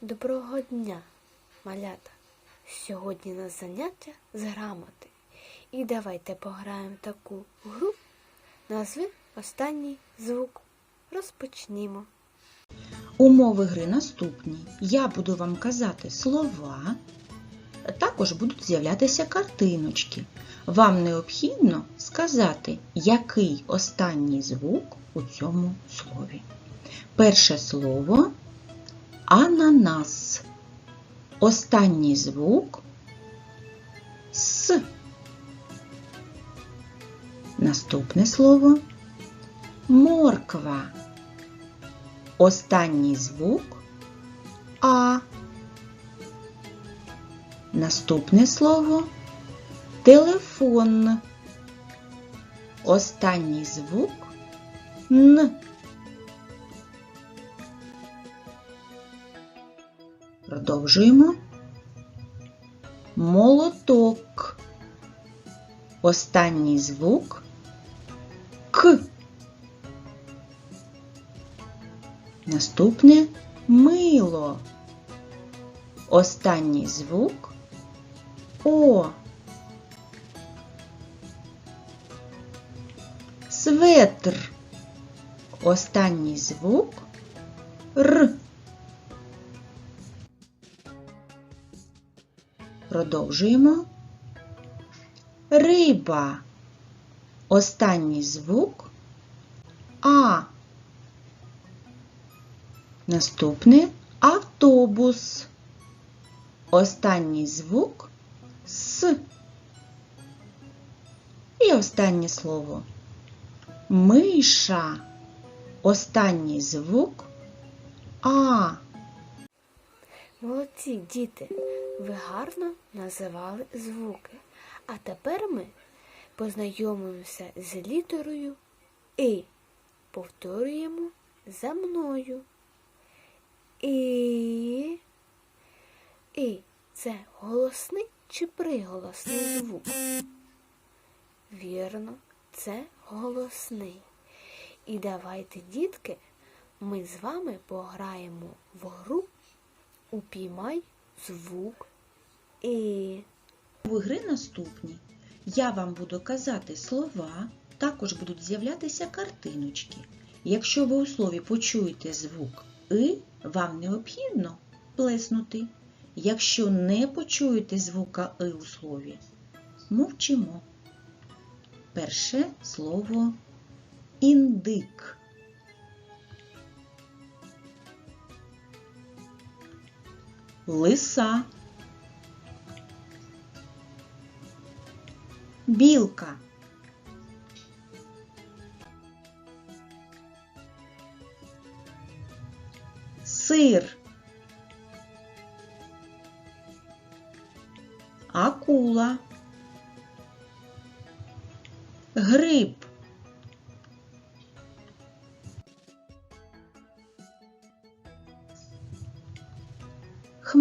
Доброго дня, малята! Сьогодні на заняття з грамоти. І давайте пограємо таку гру. Назви останній звук. Розпочнімо. Умови гри наступні. Я буду вам казати слова, також будуть з'являтися картиночки. Вам необхідно сказати, який останній звук у цьому слові. Перше слово ананас. Останній звук с. Наступне слово морква. Останній звук А. Наступне слово телефон. Останній звук Н. Продовжуємо. Молоток. Останній звук К. Наступне мило. Останній звук О. Светр. Останній звук Р. Продовжуємо. Риба. Останній звук А. Наступне автобус. Останній звук С. І останнє слово. Миша. Останній звук А. Молодці, діти! Ви гарно називали звуки. А тепер ми познайомимося з літерою І. Повторюємо за мною. І. І. Це голосний чи приголосний звук? Вірно, це голосний. І давайте, дітки, ми з вами пограємо в гру Упіймай звук І. У гри наступні. Я вам буду казати слова, також будуть з'являтися картиночки. Якщо ви у слові почуєте звук И, вам необхідно плеснути. Якщо не почуєте звука И у слові, мовчимо. Перше слово індик. Лиса. Білка. Сир. Акула. Гриб.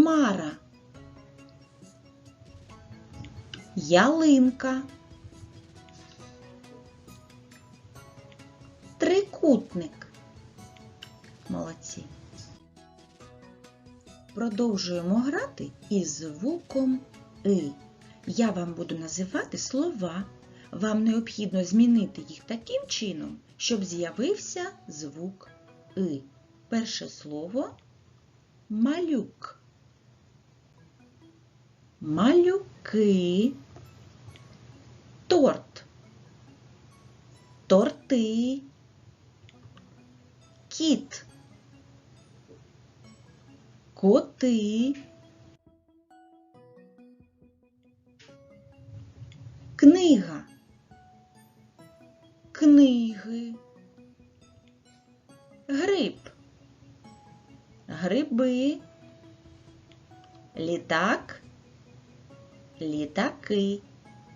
Хмара. Ялинка. Трикутник. Молодці. Продовжуємо грати із звуком И. Я вам буду називати слова. Вам необхідно змінити їх таким чином, щоб з'явився звук И. Перше слово малюк. Малюки. Торт. Торти. Кіт. Коти. Книга. Книги. Гриб. Гриби. Літак. Літаки.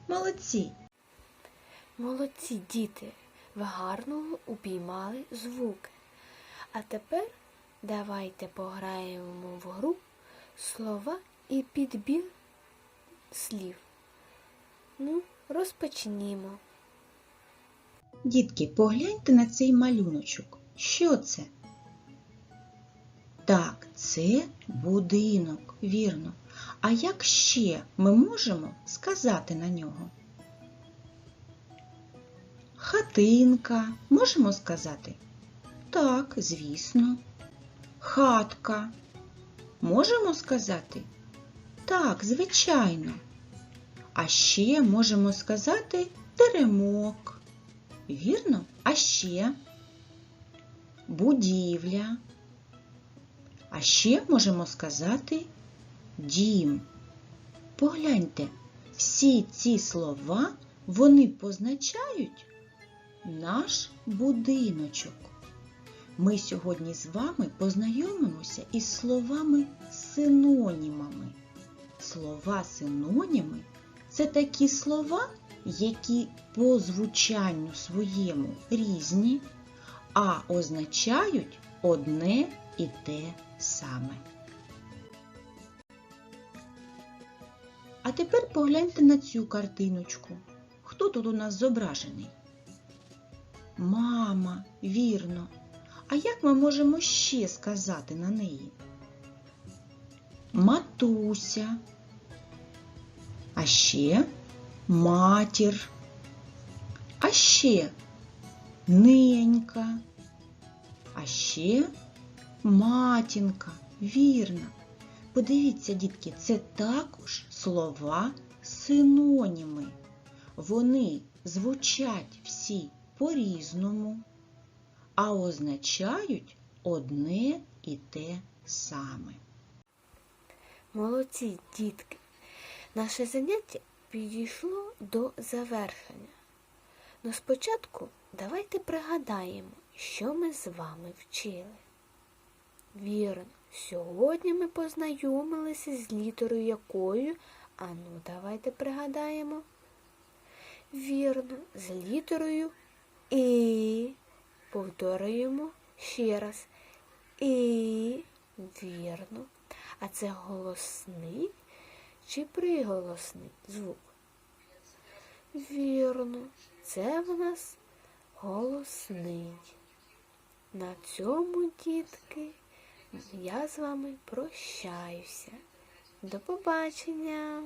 Молодці. Молодці діти, ви гарно упіймали звуки. А тепер давайте пограємо в гру слова і підбір слів. Ну, розпочнімо. Дітки, погляньте на цей малюночок. Що це? Так, це будинок, вірно. А як ще ми можемо сказати на нього? Хатинка, можемо сказати? Так, звісно. Хатка. Можемо сказати? Так, звичайно. А ще можемо сказати теремок. Вірно? А ще будівля. А ще можемо сказати дім. Погляньте, всі ці слова вони позначають наш будиночок. Ми сьогодні з вами познайомимося із словами синонімами. Слова синоніми це такі слова, які по звучанню своєму різні, а означають одне і те саме. А тепер погляньте на цю картиночку. Хто тут у нас зображений? Мама, вірно. А як ми можемо ще сказати на неї? Матуся. А ще матір. А ще ненька. А ще матінка. Вірно. Подивіться, дітки, це також слова синоніми. Вони звучать всі по-різному, а означають одне і те саме. Молодці, дітки. Наше заняття підійшло до завершення. Но спочатку давайте пригадаємо, що ми з вами вчили. Вірно, сьогодні ми познайомилися з літерою якою. Ану, давайте пригадаємо. Вірно, з літерою І. Повторюємо ще раз. І. Вірно. А це голосний чи приголосний звук? Вірно, це в нас голосний. На цьому, дітки, я з вами прощаюся. До побачення!